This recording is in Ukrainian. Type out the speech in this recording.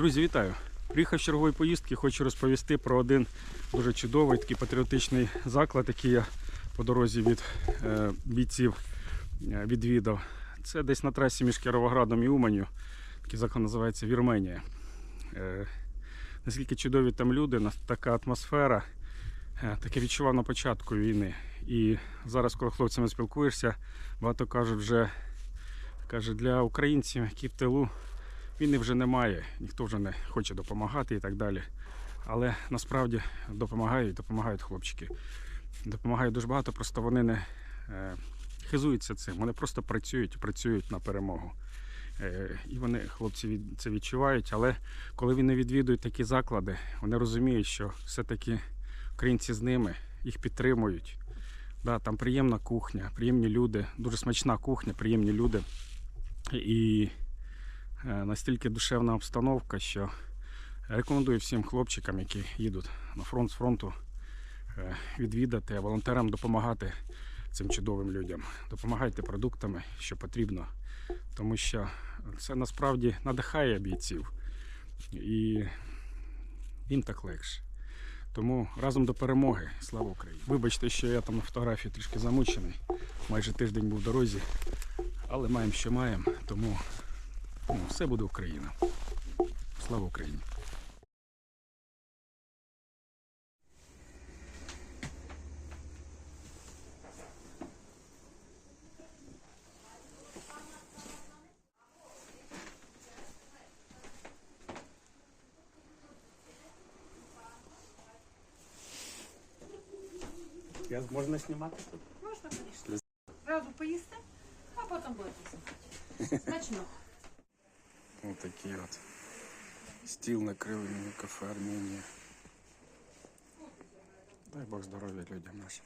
Друзі, вітаю! Приїхав з чергової поїздки, хочу розповісти про один дуже чудовий такий патріотичний заклад, який я по дорозі від е, бійців е, відвідав. Це десь на трасі між Кіровоградом і Уманью. Такий заклад називається Вірменія. Е, наскільки чудові там люди, така атмосфера, е, таке відчував на початку війни. І зараз, коли хлопцями спілкуєшся, багато кажуть вже каже, для українців, які в тилу, війни вже немає, ніхто вже не хоче допомагати і так далі. Але насправді допомагають, допомагають хлопчики. Допомагають дуже багато, просто вони не е, хизуються цим. Вони просто працюють, працюють на перемогу. Е, і вони, хлопці, це відчувають. Але коли вони відвідують такі заклади, вони розуміють, що все-таки українці з ними, їх підтримують. Да, там приємна кухня, приємні люди, дуже смачна кухня, приємні люди. І настільки душевна обстановка, що рекомендую всім хлопчикам, які їдуть на фронт з фронту, е, відвідати, волонтерам допомагати цим чудовим людям. Допомагайте продуктами, що потрібно, тому що це насправді надихає бійців і їм так легше. Тому разом до перемоги. Слава Україні! Вибачте, що я там на фотографії трішки замучений. Майже тиждень був в дорозі. Але маємо, що маємо, тому ну, все буде Україна. Слава Україні! Я, можна знімати тут? Можна, звісно. Зразу поїсти, а потім будете слухати. Смачно. Ось такий от стіл накрили мені кафе Армінія. Дай Бог здоров'я людям нашим.